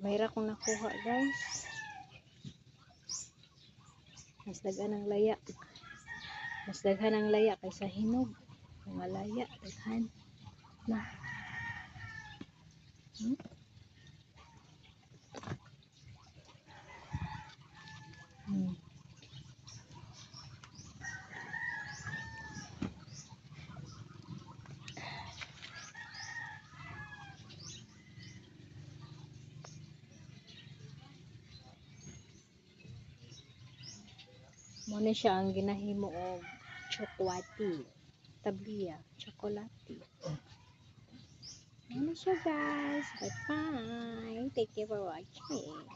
Mayra kong nakuha guys. Mas daghan ang laya. Mas daghan ang laya kaysa hinog. Mga laya, daghan. Na. Hmm? Hmm. Muna siya ang ginahimo og chokwati. Tabliya, chocolate. Ano siya guys? Bye bye. Thank you for watching.